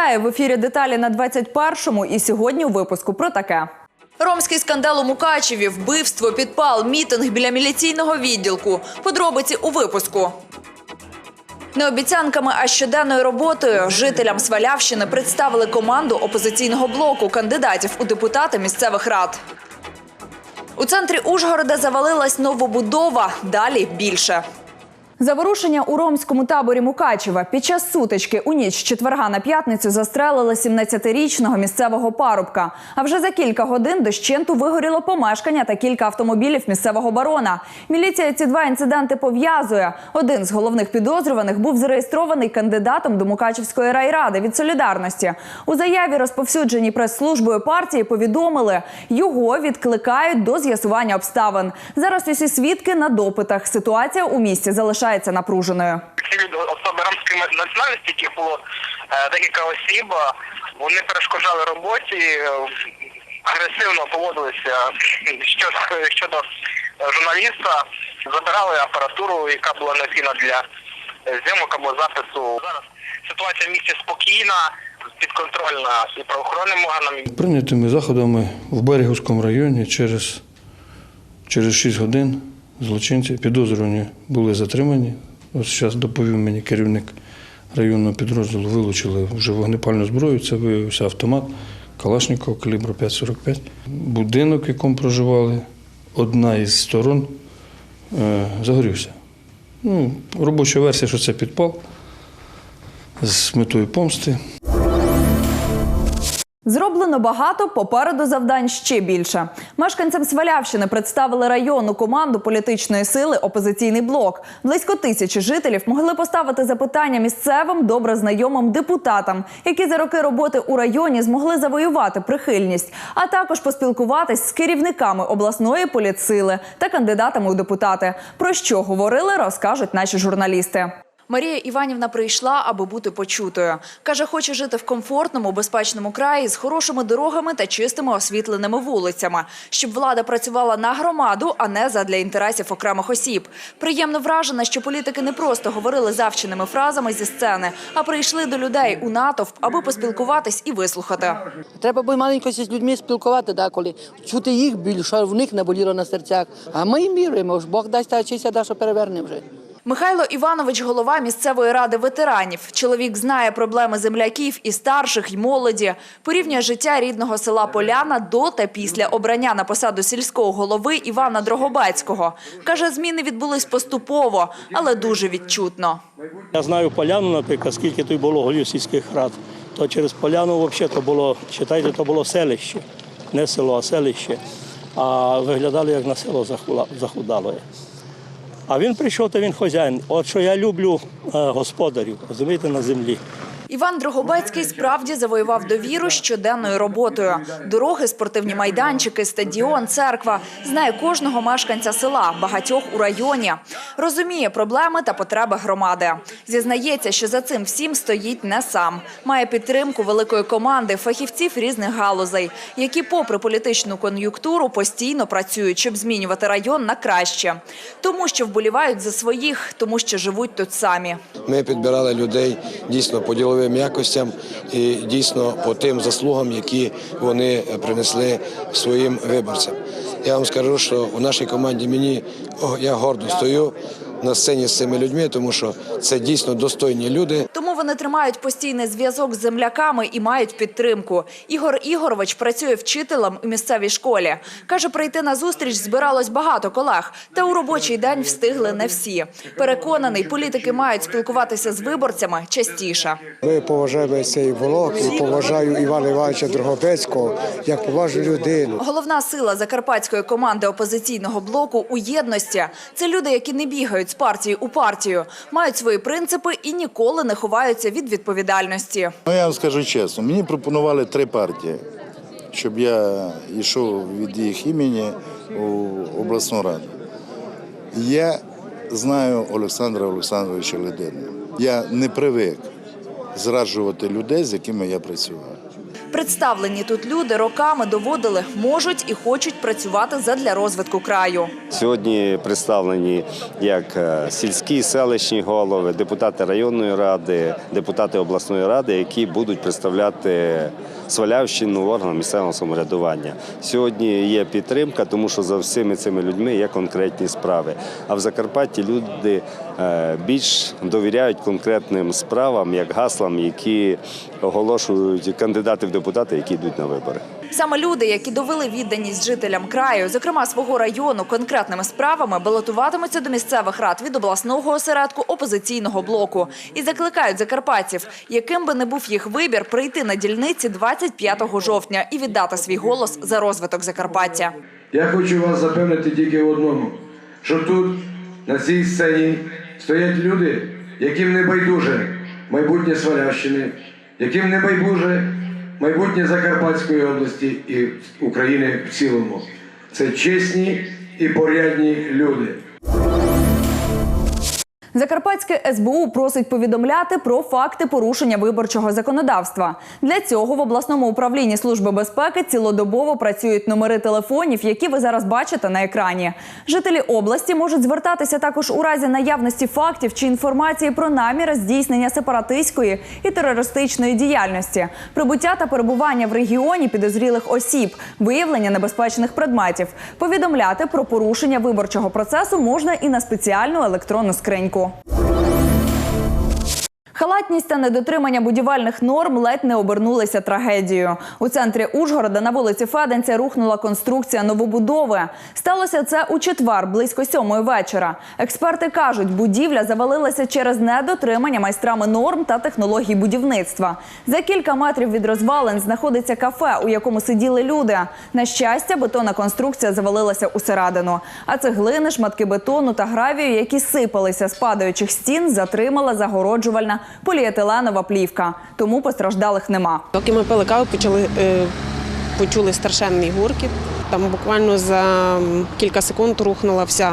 Вітаю в ефірі деталі на 21-му і сьогодні у випуску про таке. Ромський скандал у Мукачеві, вбивство, підпал, мітинг біля міліційного відділку. Подробиці у випуску. Не обіцянками, а щоденною роботою жителям Свалявщини представили команду опозиційного блоку кандидатів у депутати місцевих рад. У центрі Ужгорода завалилась новобудова. Далі більше. Заворушення у ромському таборі Мукачева під час сутички у ніч четверга на п'ятницю застрелили 17-річного місцевого парубка. А вже за кілька годин дощенту вигоріло помешкання та кілька автомобілів місцевого барона. Міліція ці два інциденти пов'язує. Один з головних підозрюваних був зареєстрований кандидатом до Мукачевської райради від солідарності. У заяві, розповсюдженій прес-службою партії, повідомили, його відкликають до з'ясування обставин. Зараз усі свідки на допитах. Ситуація у місті залишається напруженою. ці люди, особи ромської національності, яких було е, декілька осіб, е, вони перешкоджали роботі, е, агресивно поводилися щодо, щодо е, журналіста, забирали апаратуру, яка була необхідна для е, зйомок або запису. Зараз ситуація в місті спокійна, підконтрольна і правоохоронним органам, Прийнятими заходами в Берегівському районі через, через 6 годин злочинці підозрювані були затримані. Ось зараз доповів мені керівник районного підрозділу, вилучили вже вогнепальну зброю. Це виявився автомат Калашникова калібру 5,45. Будинок, в якому проживали, одна із сторон е, загорівся. Ну, робоча версія, що це підпал з метою помсти. Зроблено багато, попереду завдань ще більше. Мешканцям Свалявщини представили районну команду політичної сили Опозиційний блок. Близько тисячі жителів могли поставити запитання місцевим добре знайомим депутатам, які за роки роботи у районі змогли завоювати прихильність, а також поспілкуватись з керівниками обласної політсили та кандидатами у депутати. Про що говорили, розкажуть наші журналісти. Марія Іванівна прийшла, аби бути почутою. Каже, хоче жити в комфортному, безпечному краї з хорошими дорогами та чистими освітленими вулицями, щоб влада працювала на громаду, а не задля інтересів окремих осіб. Приємно вражена, що політики не просто говорили завченими фразами зі сцени, а прийшли до людей у натовп, аби поспілкуватись і вислухати. Треба би маленько з людьми спілкувати деколи, чути їх біль, що в них не боліло на серцях. А ми їм віруємо, Бог дасть та чися, да, що переверне вже. Михайло Іванович, голова місцевої ради ветеранів. Чоловік знає проблеми земляків і старших, й молоді. Порівнює життя рідного села Поляна до та після обрання на посаду сільського голови Івана Дрогобецького. Каже, зміни відбулись поступово, але дуже відчутно. Я знаю поляну, наприклад, скільки тут було голів сільських рад, то через поляну взагалі то було, читайте, то було селище, не село, а селище. А виглядало як на село захудале. А він прийшов, то він хазяїн. От що я люблю е, господарів, розумієте, на землі. Іван Дрогобецький справді завоював довіру щоденною роботою. Дороги, спортивні майданчики, стадіон, церква. Знає кожного мешканця села, багатьох у районі. Розуміє проблеми та потреби громади. Зізнається, що за цим всім стоїть не сам. Має підтримку великої команди фахівців різних галузей, які, попри політичну кон'юнктуру, постійно працюють, щоб змінювати район на краще. Тому що вболівають за своїх, тому що живуть тут самі. Ми підбирали людей дійсно по діловим якостям і дійсно по тим заслугам, які вони принесли своїм виборцям. Я вам скажу, що у нашій команді мені я гордо стою на сцені з цими людьми, тому що це дійсно достойні люди. Тому вони тримають постійний зв'язок з земляками і мають підтримку. Ігор Ігорович працює вчителем у місцевій школі. Каже, прийти на зустріч збиралось багато колег, та у робочий день встигли не всі. Переконаний, політики мають спілкуватися з виборцями частіше. Ми поважаємо цей волок і поважаю Івана Івановича Дрогобецького як поважну людину. Головна сила закарпатської команди опозиційного блоку у єдності це люди, які не бігають з партії у партію, мають свої принципи і ніколи не ховаються від відповідальності. Ну, я вам скажу чесно, мені пропонували три партії, щоб я йшов від їх імені у обласну раду. Я знаю Олександра Олександровича Ледина. Я не привик зраджувати людей, з якими я працював. Представлені тут люди роками доводили, можуть і хочуть працювати задля розвитку краю. Сьогодні представлені як е, сільські селищні голови, депутати районної ради, депутати обласної ради, які будуть представляти Свалявщину органам місцевого самоврядування. Сьогодні є підтримка, тому що за всіми цими людьми є конкретні справи. А в Закарпатті люди е, більш довіряють конкретним справам, як гаслам, які оголошують кандидати в які йдуть на вибори. Саме люди, які довели відданість жителям краю, зокрема свого району, конкретними справами, балотуватимуться до місцевих рад від обласного осередку опозиційного блоку і закликають закарпатців, яким би не був їх вибір, прийти на дільниці 25 жовтня і віддати свій голос за розвиток Закарпаття. Я хочу вас запевнити тільки в одному, що тут, на цій сцені, стоять люди, яким не байдуже майбутнє Свалявщини, яким не байдуже майбутнє Закарпатської області і України в цілому. Це чесні і порядні люди. Закарпатське СБУ просить повідомляти про факти порушення виборчого законодавства. Для цього в обласному управлінні служби безпеки цілодобово працюють номери телефонів, які ви зараз бачите на екрані. Жителі області можуть звертатися також у разі наявності фактів чи інформації про наміри здійснення сепаратистської і терористичної діяльності, прибуття та перебування в регіоні підозрілих осіб, виявлення небезпечних предметів. Повідомляти про порушення виборчого процесу можна і на спеціальну електронну скриньку. Pernambuco. Халатність та недотримання будівельних норм ледь не обернулися трагедією. У центрі Ужгорода на вулиці Феденця рухнула конструкція новобудови. Сталося це у четвер, близько сьомої вечора. Експерти кажуть, будівля завалилася через недотримання майстрами норм та технологій будівництва. За кілька метрів від розвалин знаходиться кафе, у якому сиділи люди. На щастя, бетонна конструкція завалилася усередину. А цеглини, шматки бетону та гравію, які сипалися з падаючих стін, затримала загороджувальна поліетиленова плівка. Тому постраждалих нема. Поки ми пили каву, почали, е, почули страшенний гуркіт. Там буквально за кілька секунд рухнула вся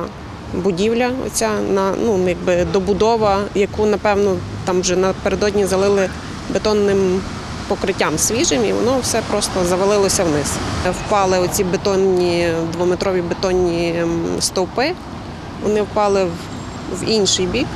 будівля, оця на ну якби добудова, яку напевно там вже напередодні залили бетонним покриттям свіжим, і воно все просто завалилося вниз. Впали оці бетонні двометрові бетонні стовпи. Вони впали в, інший бік.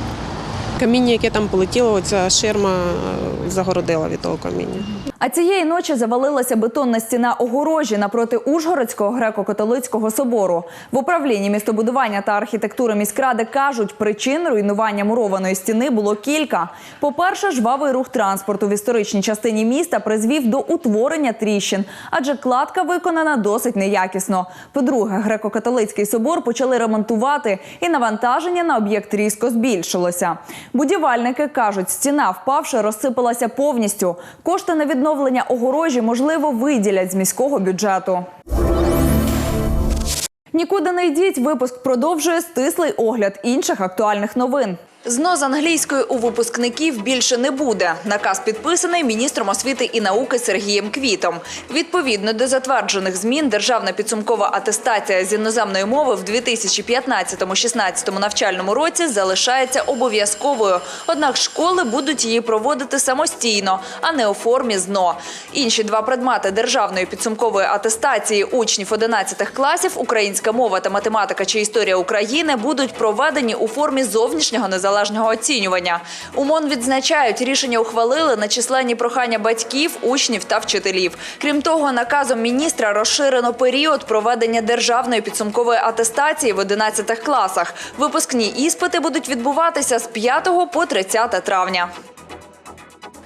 Каміння, яке там полетіло, оця ширма е, загородила від того каміння. А цієї ночі завалилася бетонна стіна огорожі напроти Ужгородського греко-католицького собору. В управлінні містобудування та архітектури міськради кажуть, причин руйнування мурованої стіни було кілька. По-перше, жвавий рух транспорту в історичній частині міста призвів до утворення тріщин, адже кладка виконана досить неякісно. По-друге, греко-католицький собор почали ремонтувати, і навантаження на об'єкт різко збільшилося. Будівельники кажуть, стіна, впавши, розсипалася повністю. Кошти на відновлення огорожі можливо виділять з міського бюджету. Нікуди не йдіть. Випуск продовжує стислий огляд інших актуальних новин. ЗНО з англійської у випускників більше не буде. Наказ підписаний міністром освіти і науки Сергієм Квітом. Відповідно до затверджених змін, державна підсумкова атестація з іноземної мови в 2015-16 навчальному році залишається обов'язковою. Однак школи будуть її проводити самостійно, а не у формі ЗНО.Інші два предмети державної підсумкової атестації учнів 11 класів українська мова та математика чи історія України будуть проведені у формі зовнішнього незалежного оцінювання. У МОН відзначають, рішення ухвалили на численні прохання батьків, учнів та вчителів. Крім того, наказом міністра розширено період проведення державної підсумкової атестації в 11 класах. Випускні іспити будуть відбуватися з 5 по 30 травня.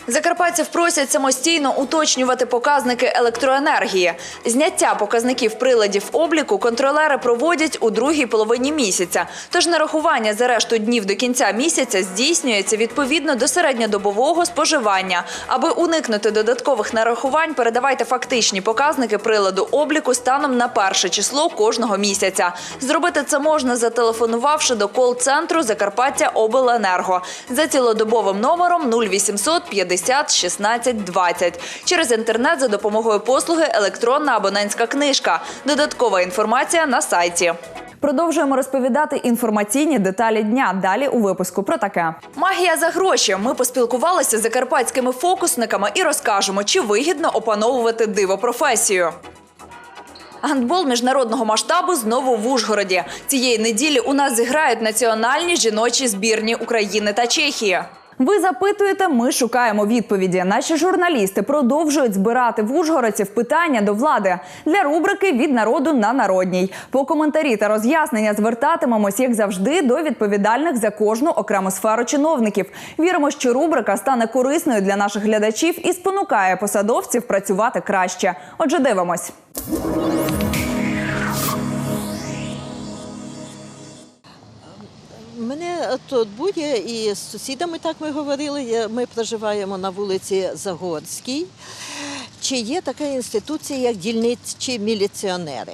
Закарпатців просять самостійно уточнювати показники електроенергії. Зняття показників приладів обліку контролери проводять у другій половині місяця. Тож нарахування за решту днів до кінця місяця здійснюється відповідно до середньодобового споживання. Аби уникнути додаткових нарахувань, передавайте фактичні показники приладу обліку станом на перше число кожного місяця. Зробити це можна, зателефонувавши до кол-центру Закарпаття Обленерго за цілодобовим номером 0800 50 16 20. Через інтернет за допомогою послуги електронна абонентська книжка. Додаткова інформація на сайті. Продовжуємо розповідати інформаційні деталі дня. Далі у випуску про таке. Магія за гроші. Ми поспілкувалися з закарпатськими фокусниками і розкажемо, чи вигідно опановувати диво професію. Гандбол міжнародного масштабу знову в Ужгороді. Цієї неділі у нас зіграють національні жіночі збірні України та Чехії. Ви запитуєте, ми шукаємо відповіді. Наші журналісти продовжують збирати в Ужгородців питання до влади для рубрики від народу на народній. По коментарі та роз'яснення звертатимемось, як завжди, до відповідальних за кожну окрему сферу чиновників. Віримо, що рубрика стане корисною для наших глядачів і спонукає посадовців працювати краще. Отже, дивимось. Мене тут буде і з сусідами так ми говорили. Ми проживаємо на вулиці Загорській. Чи є така інституція, як дільничі міліціонери?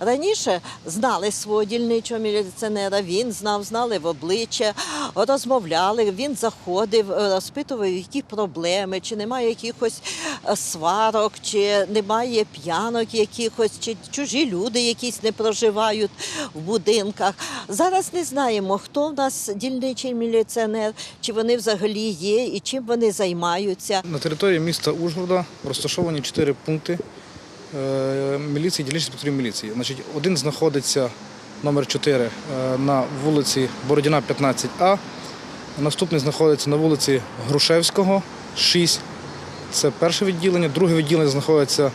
Раніше знали свого дільничого міліціонера, він знав, знали в обличчя, розмовляли, він заходив, е, розпитував, які проблеми, чи немає якихось е, сварок, чи немає п'янок якихось, чи чужі люди якісь не проживають в будинках. Зараз не знаємо, хто в нас дільничий міліціонер, чи вони взагалі є і чим вони займаються. На території міста Ужгорода розташовані чотири пункти е, міліції, дільничних інспекторів міліції. Значить, один знаходиться номер 4 е, на вулиці Бородіна, 15А. Наступний знаходиться на вулиці Грушевського, 6. Це перше відділення. Друге відділення знаходиться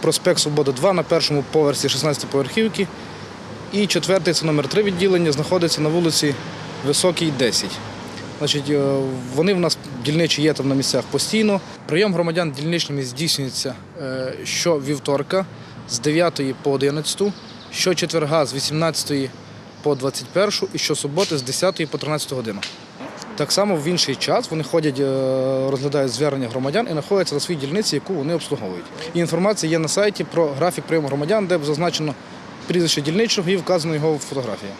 проспект Свобода 2 на першому поверсі 16 поверхівки. І четвертий це номер 3 відділення, знаходиться на вулиці Високій, 10. Значить, е, вони в нас дільничі є там на місцях постійно. Прийом громадян дільничними здійснюється е, щовівторка з 9 по 11, щочетверга з 18 по 21 і щосуботи з 10 по 13 годину. Так само в інший час вони ходять, е, розглядають звернення громадян і знаходяться на своїй дільниці, яку вони обслуговують. І інформація є на сайті про графік прийому громадян, де зазначено прізвище дільничого і вказано його фотографія.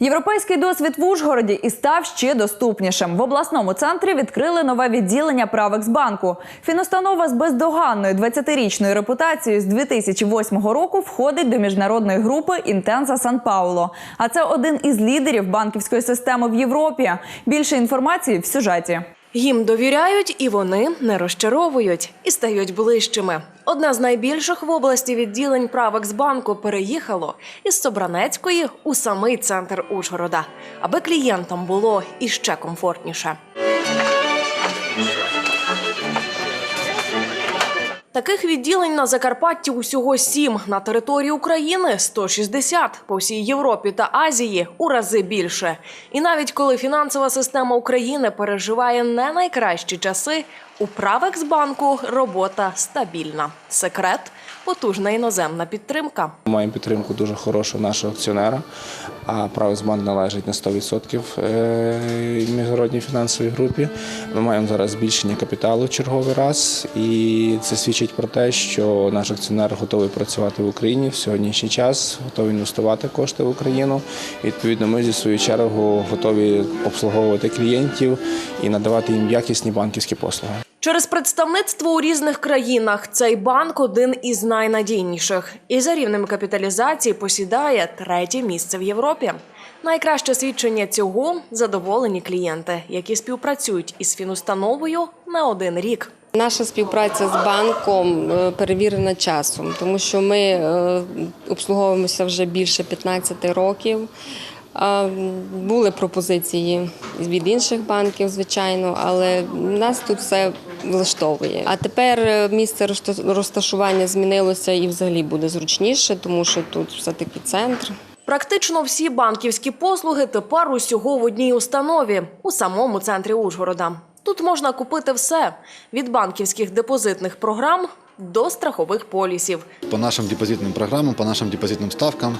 Європейський досвід в Ужгороді і став ще доступнішим. В обласному центрі відкрили нове відділення Правексбанку. Фіностанова з бездоганною 20-річною репутацією з 2008 року входить до міжнародної групи Інтенза Сан Пауло. А це один із лідерів банківської системи в Європі. Більше інформації в сюжеті. Їм довіряють і вони не розчаровують і стають ближчими. Одна з найбільших в області відділень Правексбанку переїхало із Собранецької у самий центр Ужгорода, аби клієнтам було іще комфортніше. Таких відділень на Закарпатті усього сім на території України 160, по всій Європі та Азії у рази більше. І навіть коли фінансова система України переживає не найкращі часи, у Правексбанку робота стабільна. Секрет потужна іноземна підтримка. Маємо підтримку дуже хорошого нашого акціонера, а Правосбанк належить на 100% е, міжнародній фінансовій групі. Ми маємо зараз збільшення капіталу черговий раз, і це свідчить про те, що наш акціонер готовий працювати в Україні в сьогоднішній час, готовий інвестувати кошти в Україну. Відповідно, ми зі свою чергу готові обслуговувати клієнтів і надавати їм якісні банківські послуги. Через представництво у різних країнах цей банк один із найнадійніших і за рівнем капіталізації посідає третє місце в Європі. Найкраще свідчення цього задоволені клієнти, які співпрацюють із фінустановою не один рік. Наша співпраця з банком е, перевірена часом, тому що ми е, обслуговуємося вже більше 15 років. Були пропозиції від інших банків, звичайно, але нас тут все влаштовує. А тепер е, місце розташування змінилося і взагалі буде зручніше, тому що тут все-таки центр. Практично всі банківські послуги тепер усього в одній установі у самому центрі Ужгорода. Тут можна купити все від банківських депозитних програм до страхових полісів. По нашим депозитным программам, по нашим депозитным ставкам,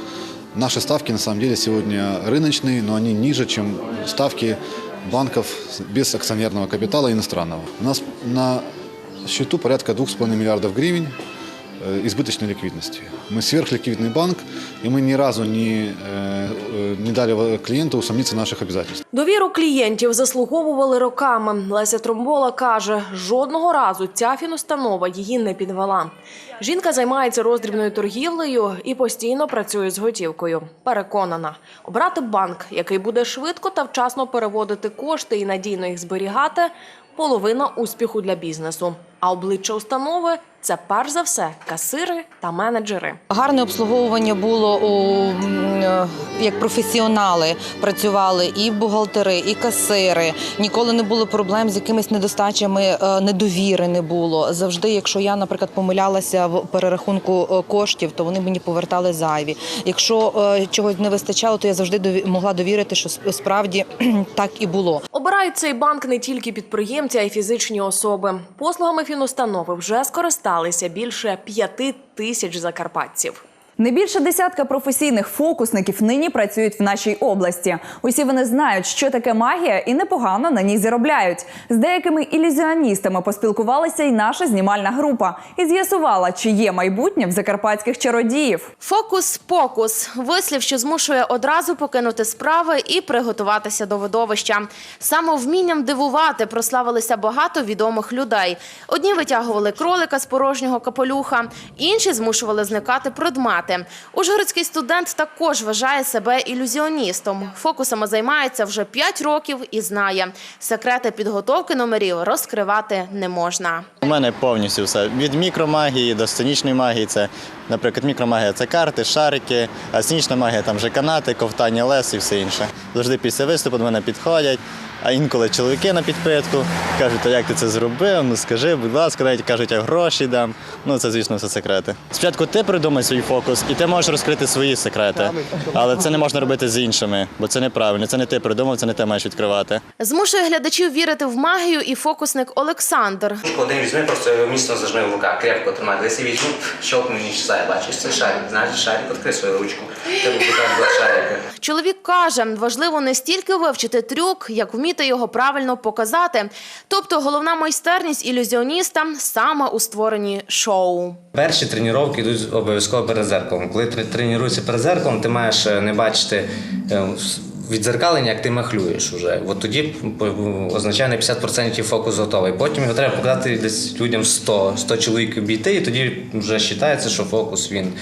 наши ставки на самом деле сегодня рыночные, но они ниже, чем ставки банков без акционерного капитала иностранного. У нас на счету порядка 2,5 миллиардов гривен. э, избыточной ликвидности. Мы сверхликвидный банк, и мы ни разу не, э, э, не дали клиенту усомниться в наших обязательствах. Довіру клієнтів заслуговували роками. Леся Тромбола каже, жодного разу ця фінустанова її не підвела. Жінка займається роздрібною торгівлею і постійно працює з готівкою. Переконана, обрати банк, який буде швидко та вчасно переводити кошти і надійно їх зберігати половина успіху для бізнесу. А обличчя установи це перш за все касири та менеджери. Гарне обслуговування було у е, як професіонали працювали і бухгалтери, і касири. Ніколи не було проблем з якимись недостачами, е, недовіри не було. Завжди, якщо я, наприклад, помилялася в перерахунку е, коштів, то вони мені повертали зайві. Якщо чогось не вистачало, то я завжди могла довірити, що справді так і було. Обирають цей банк не тільки підприємці, а й фізичні особи. Послугами фінустанови вже скористалися більше п'яти тисяч закарпатців. Не більше десятка професійних фокусників нині працюють в нашій області. Усі вони знають, що таке магія, і непогано на ній заробляють. З деякими ілюзіоністами поспілкувалася і наша знімальна група і з'ясувала, чи є майбутнє в закарпатських чародіїв. Фокус-покус вислів, що змушує одразу покинути справи і приготуватися до видовища. Саме вмінням дивувати прославилися багато відомих людей. Одні витягували кролика з порожнього капелюха, інші змушували зникати предмети. Ужгородський студент також вважає себе ілюзіоністом. Фокусами займається вже 5 років і знає, секрети підготовки номерів розкривати не можна. У мене повністю все від мікромагії до сценічної магії. Це, наприклад, мікромагія це карти, шарики, а сценічна магія там вже канати, ковтання лес і все інше. Завжди після виступу до мене підходять. А інколи чоловіки на підпитку кажуть, а як ти це зробив? Ну скажи, будь ласка, навіть кажуть, я гроші дам. Ну це, звісно, все секрети. Спочатку ти придумай свій фокус, і ти можеш розкрити свої секрети. Але це не можна робити з іншими, бо це неправильно. Це не ти придумав, це не ти маєш відкривати. Змушує глядачів вірити в магію і фокусник Олександр. Один візьми, просто міцно зажми в руках, крепко тримай. Десь візьму, щелкну і чесає. Бачиш, це шарик. Знаєш, шарик, відкрий свою ручку. Тебе два шарики. Чоловік каже, важливо не стільки вивчити трюк, як вміти його правильно показати. Тобто головна майстерність ілюзіоніста саме у створенні шоу. Перші тренування йдуть обов'язково перед зеркалом. Коли ти тренуєшся перед зеркалом, ти маєш е, не бачити е, відзеркалення, як ти махлюєш уже. От тоді означає на 50% фокус готовий. Потім його треба показати десь людям 100, 100 чоловік обійти, і тоді вже вважається, що фокус він,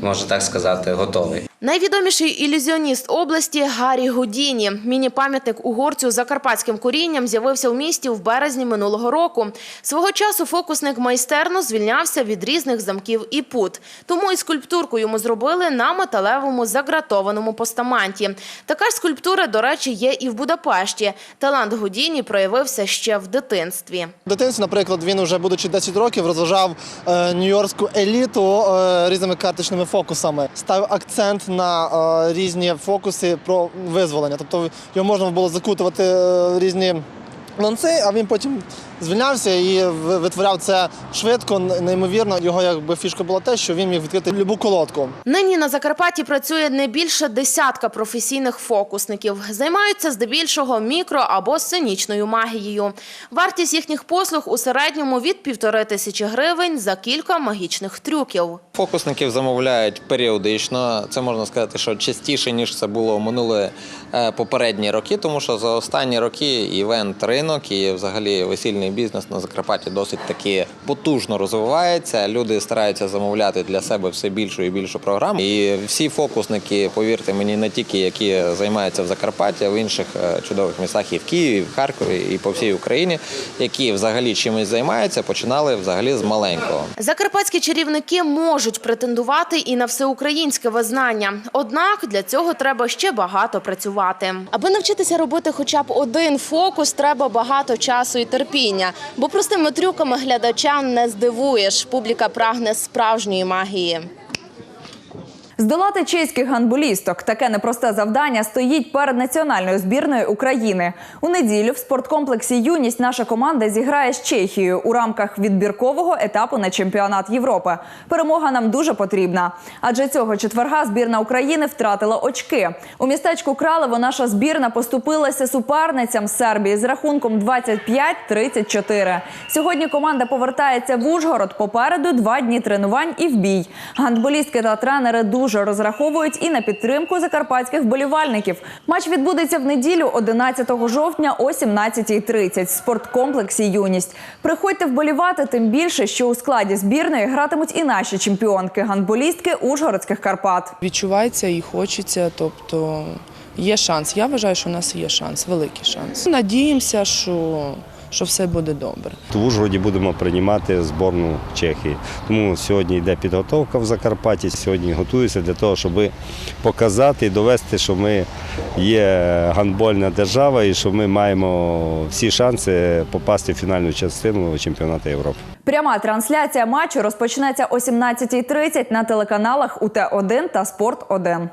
можна так сказати, готовий. Найвідоміший ілюзіоніст області Гаррі Гудіні. Міні-пам'ятник угорцю з закарпатським корінням з'явився в місті в березні минулого року. Свого часу фокусник майстерно звільнявся від різних замків і пут. Тому і скульптурку йому зробили на металевому загратованому постаменті. Така ж скульптура, до речі, є і в Будапешті. Талант Гудіні проявився ще в дитинстві. В дитинстві, наприклад, він вже будучи 10 років, розважав е, нью-йоркську еліту е, різними карточними фокусами. Ставив акцент на е, різні фокуси про визволення. Тобто його можна було закутувати е, різні ланци, а він потім звільнявся і витворяв це швидко, неймовірно. Його якби фішка була те, що він міг відкрити будь-яку колодку. Нині на Закарпатті працює не більше десятка професійних фокусників. Займаються здебільшого мікро або сценічною магією. Вартість їхніх послуг у середньому від півтори тисячі гривень за кілька магічних трюків. Фокусників замовляють періодично. Це можна сказати, що частіше ніж це було в минулі е, попередні роки, тому що за останні роки івент ринок і взагалі весільний бізнес на Закарпатті досить таки потужно розвивається. Люди стараються замовляти для себе все більшу і більшу програму. І всі фокусники, повірте мені, не тільки які займаються в Закарпатті, а в інших е, чудових містах і в Києві, і в Харкові, і по всій Україні, які взагалі чимось займаються, починали взагалі з маленького. Закарпатські чарівники можуть претендувати і на всеукраїнське визнання. Однак для цього треба ще багато працювати. Аби навчитися робити хоча б один фокус, треба багато часу і терпіння. Бо простими трюками глядача не здивуєш. Публіка прагне справжньої магії. Здолати чеських гандболісток таке непросте завдання стоїть перед національною збірною України. У неділю в спорткомплексі Юність наша команда зіграє з Чехією у рамках відбіркового етапу на чемпіонат Європи. Перемога нам дуже потрібна. Адже цього четверга збірна України втратила очки. У містечку Кралево наша збірна поступилася суперницям Сербії з рахунком 25-34. Сьогодні команда повертається в Ужгород. Попереду два дні тренувань і в бій. Гандболістки та тренери дуже розраховують і на підтримку закарпатських вболівальників. Матч відбудеться в неділю 11 жовтня о 17.30 в спорткомплексі Юність. Приходьте вболівати, тим більше, що у складі збірної гратимуть і наші чемпіонки гандболістки Ужгородських Карпат. Відчувається і хочеться, тобто є шанс. Я вважаю, що у нас є шанс, великий шанс. Надіємося, що, що все буде добре. В Ужгороді будемо приймати зборну Чехії. Тому сьогодні йде підготовка в Закарпатті. Сьогодні готуюся для того, щоб показати і довести, що ми є гандбольна держава і що ми маємо всі шанси попасти в фінальну частину чемпіонату Європи. Пряма трансляція матчу розпочнеться о 17.30 на телеканалах УТ1 та Спорт 1.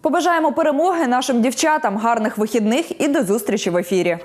Побажаємо перемоги нашим дівчатам, гарних вихідних і до зустрічі в ефірі.